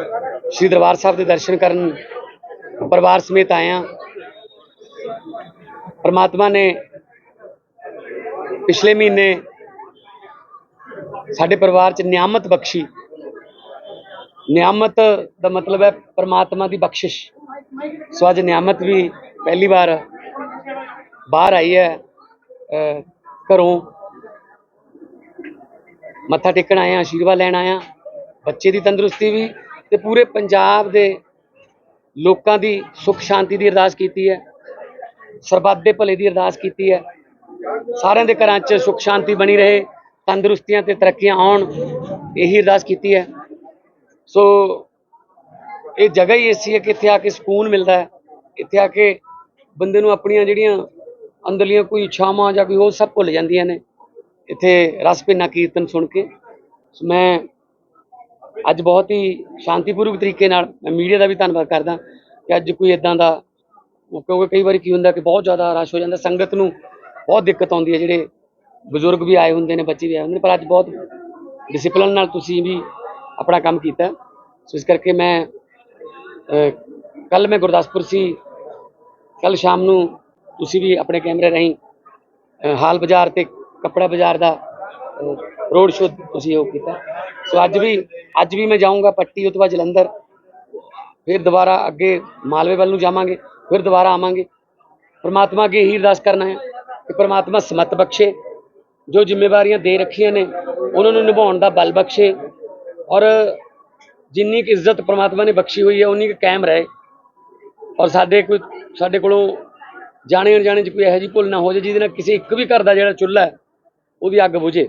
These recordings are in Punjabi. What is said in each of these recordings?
ਸ਼੍ਰੀ ਦਰਬਾਰ ਸਾਹਿਬ ਦੇ ਦਰਸ਼ਨ ਕਰਨ ਪਰਿਵਾਰ ਸਮੇਤ ਆਏ ਹਾਂ। ਪ੍ਰਮਾਤਮਾ ਨੇ ਪਿਛਲੇ ਮਹੀਨੇ ਸਾਡੇ ਪਰਿਵਾਰ 'ਚ ਨਿਆਮਤ ਬਖਸ਼ੀ। ਨਿਆਮਤ ਦਾ ਮਤਲਬ ਹੈ ਪਰਮਾਤਮਾ ਦੀ ਬਖਸ਼ਿਸ਼। ਸੋ ਅੱਜ ਨਿਆਮਤ ਵੀ ਪਹਿਲੀ ਵਾਰ ਬਾਹਰ ਆਈ ਹੈ ਘਰੋਂ। ਮੱਥਾ ਟੇਕਣ ਆਇਆ ਆਸ਼ੀਰਵਾਦ ਲੈਣ ਆਇਆ ਬੱਚੇ ਦੀ ਤੰਦਰੁਸਤੀ ਵੀ ਤੇ ਪੂਰੇ ਪੰਜਾਬ ਦੇ ਲੋਕਾਂ ਦੀ ਸੁੱਖ ਸ਼ਾਂਤੀ ਦੀ ਅਰਦਾਸ ਕੀਤੀ ਹੈ, ਸਰਬੱਤ ਦੇ ਭਲੇ ਦੀ ਅਰਦਾਸ ਕੀਤੀ ਹੈ। ਸਾਰਿਆਂ ਦੇ ਘਰਾਂ 'ਚ ਸੁੱਖ ਸ਼ਾਂਤੀ ਬਣੀ ਰਹੇ, ਤੰਦਰੁਸਤੀਆਂ ਤੇ ਤਰੱਕੀਆਂ ਆਉਣ, ਇਹੀ ਅਰਦਾਸ ਕੀਤੀ ਹੈ। ਸੋ ਇਹ ਜਗ੍ਹਾ ਹੀ ਐਸੀ ਹੈ ਕਿ ਇੱਥੇ ਆ ਕੇ ਸਕੂਨ ਮਿਲਦਾ ਹੈ, ਇੱਥੇ ਆ ਕੇ ਬੰਦੇ ਨੂੰ ਆਪਣੀਆਂ ਜਿਹੜੀਆਂ ਅੰਦਰਲੀਆਂ ਕੋਈ ਇੱਛਾਵਾਂ ਜਾਂ ਕੋਈ ਉਹ ਸਭ ਭੁੱਲ ਜਾਂਦੀਆਂ ਨੇ। ਇੱਥੇ ਰਸ ਭਿੰਨਾ ਕੀਰਤਨ ਸੁਣ ਕੇ। ਮੈਂ ਅੱਜ ਬਹੁਤ ਹੀ ਸ਼ਾਂਤੀਪੂਰਵਕ ਤਰੀਕੇ ਨਾਲ ਮੈਂ ਮੀਡੀਆ ਦਾ ਵੀ ਧੰਨਵਾਦ ਕਰਦਾ ਕਿ ਅੱਜ ਕੋਈ ਇਦਾਂ ਦਾ, ਕਿਉਂਕਿ ਕਈ ਵਾਰੀ ਕੀ ਹੁੰਦਾ ਕਿ ਬਹੁਤ ਜ਼ਿਆਦਾ ਰਸ਼ ਹੋ ਜਾਂਦਾ, ਸੰਗਤ ਨੂੰ ਬਹੁਤ ਦਿੱਕਤ ਆਉਂਦੀ ਹੈ, ਜਿਹੜੇ ਬਜ਼ੁਰਗ ਵੀ ਆਏ ਹੁੰਦੇ ਨੇ, ਬੱਚੇ ਵੀ ਆਏ ਹੁੰਦੇ ਨੇ, ਪਰ ਅੱਜ ਬਹੁਤ ਡਿਸਪਲਨ ਨਾਲ ਤੁਸੀਂ ਵੀ ਆਪਣਾ ਕੰਮ ਕੀਤਾ। ਸੋ ਇਸ ਕਰਕੇ ਮੈਂ ਕੱਲ ਮੈਂ ਗੁਰਦਾਸਪੁਰ ਸੀ ਕੱਲ ਸ਼ਾਮ ਨੂੰ ਤੁਸੀਂ ਵੀ ਆਪਣੇ ਕੈਮਰੇ ਰਾਹੀਂ ਹਾਲ ਬਾਜ਼ਾਰ ਤੇ ਕੱਪੜਾ ਬਾਜ਼ਾਰ ਦਾ ਰੋਡ ਸ਼ੋਅ ਤੁਸੀਂ ਉਹ ਕੀਤਾ। ਸੋ ਅੱਜ ਵੀ ਅੱਜ ਵੀ ਮੈਂ ਜਾਊਂਗਾ ਪੱਟੀ ਉਹ ਤੋਂ ਬਾਅਦ ਜਲੰਧਰ। ਫਿਰ ਦੁਬਾਰਾ ਅੱਗੇ ਮਾਲਵੇ ਵੱਲ ਨੂੰ ਜਾਵਾਂਗੇ, ਫਿਰ ਦੁਬਾਰਾ ਆਵਾਂਗੇ। ਪਰਮਾਤਮਾ ਅੱਗੇ ਇਹੀ ਅਰਦਾਸ ਕਰਨਾ ਹੈ ਕਿ ਪਰਮਾਤਮਾ ਸਮਤ ਬਖਸ਼ੇ, ਜੋ ਜ਼ਿੰਮੇਵਾਰੀਆਂ ਦੇ ਰੱਖੀਆਂ ਨੇ, ਉਹਨਾਂ ਨੂੰ ਨਿਭਾਉਣ ਦਾ ਬਲ ਬਖਸ਼ੇ। ਔਰ ਜਿੰਨੀ ਕੁ ਇੱਜ਼ਤ ਪਰਮਾਤਮਾ ਨੇ ਬਖਸ਼ੀ ਹੋਈ ਹੈ, ਉਨੀ ਕੁ ਕਾਇਮ ਰਹੇ। ਔਰ ਸਾਡੇ ਕੋਈ, ਸਾਡੇ ਕੋਲੋਂ ਜਾਣੇ ਅਣਜਾਣੇ ਚ ਕੋਈ ਇਹੋ ਜਿਹੀ ਭੁੱਲ ਨਾ ਹੋ ਜਾਏ, ਜਿਹਦੇ ਨਾਲ ਕਿਸੇ ਇੱਕ ਵੀ ਘਰ ਦਾ ਜਿਹੜਾ ਚੁੱਲ੍ਹਾ ਹੈ, ਉਹਦੀ ਅੱਗ ਬੁਝੇ।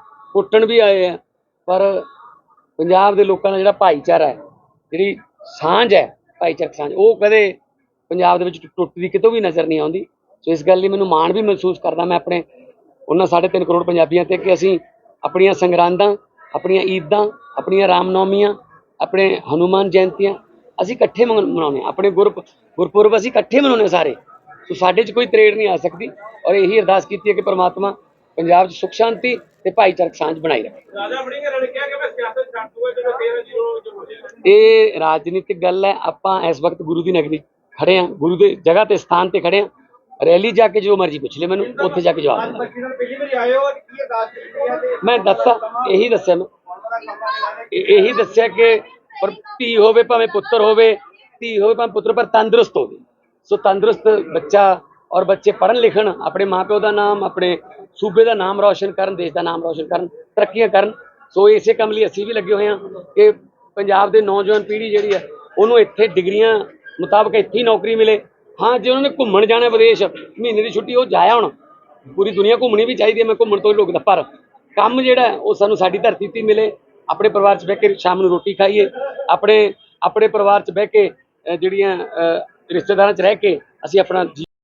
ਕੁੱਟਣ ਵੀ ਆਏ ਆ, ਪਰ ਪੰਜਾਬ ਦੇ ਲੋਕਾਂ ਦਾ ਜਿਹੜਾ ਭਾਈਚਾਰਾ ਹੈ, ਜਿਹੜੀ ਸਾਂਝ ਹੈ, ਭਾਈਚਾਰਕ ਸਾਂਝ, ਉਹ ਕਦੇ ਪੰਜਾਬ ਦੇ ਵਿੱਚ ਟੁੱਟਦੀ ਕਿਤੋਂ ਵੀ ਨਜ਼ਰ ਨਹੀਂ ਆਉਂਦੀ। ਸੋ ਇਸ ਗੱਲ ਲਈ ਮੈਨੂੰ ਮਾਣ ਵੀ ਮਹਿਸੂਸ ਕਰਦਾ ਮੈਂ ਆਪਣੇ ਉਹਨਾਂ 3.5 ਕਰੋੜ ਪੰਜਾਬੀਆਂ ਤੇ ਕਿ ਅਸੀਂ ਆਪਣੀਆਂ ਸੰਗਰਾਂਦਾਂ, ਆਪਣੀਆਂ ਈਦਾਂ, ਆਪਣੀਆਂ ਰਾਮਨੌਮੀਆਂ, ਆਪਣੇ ਹਨੂਮਾਨ ਜਯੰਤੀਆਂ ਅਸੀਂ ਇਕੱਠੇ ਮਨ- ਮਨਾਉਂਦੇ ਹਾਂ। ਆਪਣੇ ਗੁਰਪ, ਗੁਰਪੁਰਬ ਅਸੀਂ ਇਕੱਠੇ ਮਨਾਉਂਦੇ ਹਾਂ ਸਾਰੇ। ਸੋ ਸਾਡੇ 'ਚ ਕੋਈ ਤਰੇੜ ਨਹੀਂ ਆ ਸਕਦੀ ਔਰ ਇਹੀ ਅਰਦਾਸ ਕੀਤੀ ਹੈ ਕਿ ਪ੍ਰਮਾਤਮਾ ਪੰਜਾਬ 'ਚ ਸੁਖ ਸ਼ਾਂਤੀ ਤੇ ਭਾਈਚਾਰਕ ਸਾਂਝ ਬਣਾਈ ਰੱਖੇ। ਰਾਜਾ ਵੜਿੰਗ ਨੇ ਕਿਹਾ ਕਿ ਮੈਂ ਸਿਆਸਤ ਛੱਡ ਦੂੰਗਾ ਜਦੋਂ ਤੇਰਾ ਜੀ ਉਹ ਜੋ ਹੋ ਜਾਏਗਾ। ਇਹ ਰਾਜਨੀਤਿਕ ਗੱਲ ਹੈ ਆਪਾਂ ਇਸ ਵਕਤ ਗੁਰੂ ਦੀ ਨਗਰੀ ਖੜੇ ਆ ਗੁਰੂ ਦੇ ਜਗ੍ਹਾ ਤੇ ਸਥਾਨ ਤੇ ਖੜੇ ਆ ਰੈਲੀ ਜਾ ਕੇ ਜੋ ਮਰਜ਼ੀ ਪੁੱਛ ਲੈ ਮੈਨੂੰ ਉੱਥੇ ਜਾ ਕੇ ਜਵਾਬ ਤੇ ਮੈਂ ਦੱਸਾਂ ਇਹੀ ਦੱਸਿਆ ਮੈਂ। ਇਹ- ਦੱਸਿਆ ਕਿ ਪਰ ਧੀ ਹੋਵੇ ਭਾਵੇਂ ਪੁੱਤਰ ਹੋਵੇ ਧੀ ਹੋਵੇ ਭਾਵੇਂ ਪੁੱਤਰ ਪਰ ਤੰਦਰੁਸਤ ਹੋਵੇ। ਸੋ ਤੰਦਰੁਸਤ ਬੱਚਾ ਔਰ ਬੱਚੇ ਪੜ੍ਹਨ ਲਿਖਣ ਆਪਣੇ ਮਾਪਿਓ ਦਾ ਨਾਮ ਆਪਣੇ ਸੂਬੇ ਦਾ ਨਾਮ ਰੌਸ਼ਨ ਕਰਨ, ਦੇਸ਼ ਦਾ ਨਾਮ ਰੌਸ਼ਨ ਕਰਨ, ਤਰੱਕੀਆਂ ਕਰਨ। ਸੋ ਇਸੇ ਕੰਮ ਲਈ ਅਸੀਂ ਵੀ ਲੱਗੇ ਹੋਏ ਹਾਂ ਕਿ ਪੰਜਾਬ ਦੇ ਨੌਜਵਾਨ ਪੀੜ੍ਹੀ ਜਿਹੜੀ ਹੈ, ਉਹਨੂੰ ਇੱਥੇ ਡਿਗਰੀਆਂ ਮੁਤਾਬਕ ਇੱਥੇ ਹੀ ਨੌਕਰੀ ਮਿਲੇ। ਹਾਂ, ਜੇ ਉਹਨਾਂ ਨੇ ਘੁੰਮਣ ਜਾਣਾ ਵਿਦੇਸ਼, ਮਹੀਨੇ ਦੀ ਛੁੱਟੀ, ਉਹ ਜਾਇਆ ਹੁਣ। ਪੂਰੀ ਦੁਨੀਆ ਘੁੰਮਣੀ ਵੀ ਚਾਹੀਦੀ ਹੈ, ਮੈਂ ਘੁੰਮਣ ਤੋਂ ਹੀ ਲੋਕਦਾ, ਪਰ ਕੰਮ ਜਿਹੜਾ ਉਹ ਸਾਨੂੰ ਸਾਡੀ ਧਰਤੀ ਤੇ ਮਿਲੇ। ਆਪਣੇ ਪਰਿਵਾਰ 'ਚ ਬਹਿ ਕੇ ਸ਼ਾਮ ਨੂੰ ਰੋਟੀ ਖਾਈਏ, ਆਪਣੇ ਆਪਣੇ ਪਰਿਵਾਰ 'ਚ ਬਹਿ ਕੇ ਜਿਹੜੀਆਂ ਰਿਸ਼ਤੇਦਾਰਾਂ 'ਚ ਰਹਿ ਕੇ ਅਸੀਂ ਆਪਣਾ